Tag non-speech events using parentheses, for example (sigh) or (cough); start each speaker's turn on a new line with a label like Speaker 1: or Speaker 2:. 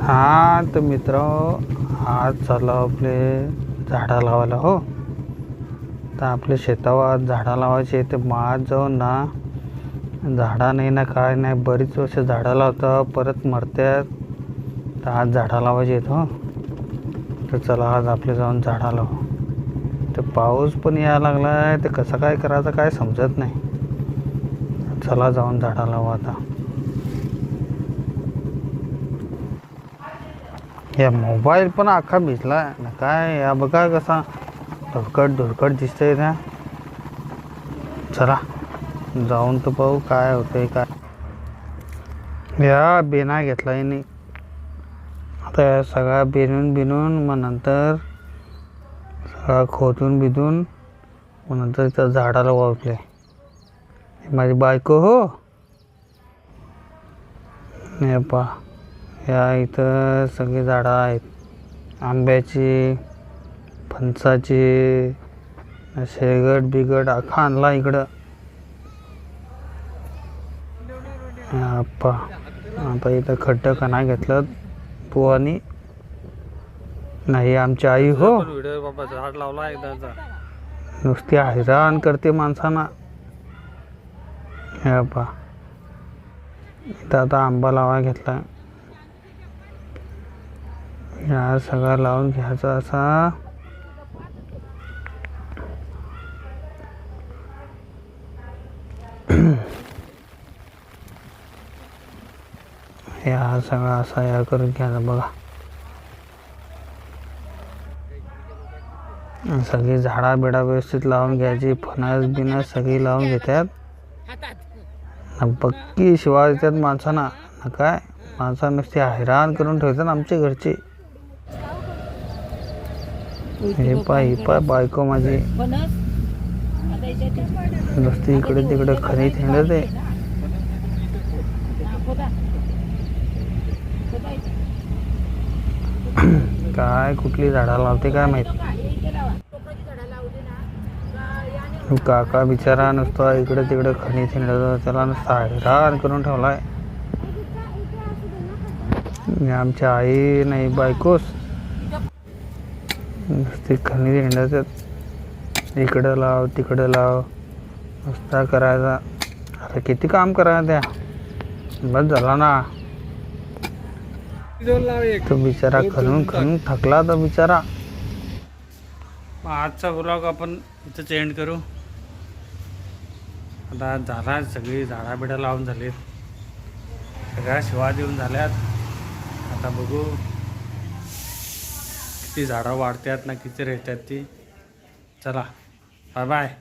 Speaker 1: हा तर मित्र. आज चाललो आपले झाडं लावायला हो. तर आपल्या शेतावर झाडं लावायचे ते मग जाऊन ना. झाडं नाही ना काय नाही बरीच वर्ष झाडं लावतं परत मरतात तर आज झाडं लावायचे आहेत हो. तर चला आज आपले जाऊन झाडं लावू. तर पाऊस पण यायला लागला आहे तर कसं काय करायचं काय समजत नाही. चला जाऊन झाडं लावू आता. या मोबाईल पण अख्खा भिजला. ना काय या बघा कसा धुरकट धुरकट दिसतंय ना चला जाऊन तर पाहू काय होतंय काय. या बेना घेतला याने. आता या सगळा बिनून बिनून मग नंतर सगळा खोदून बिदून मग नंतर त्या झाडाला वावले माझी बायको हो. पा ह्या इथं सगळी झाडं आहेत. आंब्याची फणसाची शेगट बिगट आखा आणला इकडं. आप्पा आता इथं खड्डं का नाही घेतलं आणि नाही आमची आई हो.
Speaker 2: बाबा झाड लावला एकदाचा
Speaker 1: नुसती हैराण करते माणसांना. हे पा इथं आता आंबा लावा घेतला या सगळा लावून घ्यायचा असा. या सगळा असा या करून घ्यायचा बघा. सगळी झाडा बिडा व्यवस्थित लावून घ्यायची फणस बिनस सगळी लावून घेतात पक्की शिवाय देतात माणसांना. ना काय? माणसा नुसती हैराण करून ठेवतात आमच्या घरचे. हे पाय हे पाय बायको माझी. नुसती इकडे तिकडे खरी हिंडत आहे. (clears throat) काय कुठली झाडा लावते काय माहीत? काका बिचारा नुसता इकडे तिकडे खणी थिंडत त्याला नुसता हैराण करून ठेवलाय. आणि आमची आई नाही बायकोस नुसती खणी हिंडत इकडं लाव तिकडं लाव. नुसता करायचा. आता किती काम करा त्या? बस झाला ना. तो बिचारा खणून खणून थकला तो बिचारा.
Speaker 2: मग आजचा ब्लॉग आपण इथंच एंड करू. आता झाला सगळी झाडा बिडा लावून झालीत. सगळ्या शिवा देऊन झाल्यात. आता बघू. ती झाडं वाढतात ना किती राहतात ती. चला बाय बाय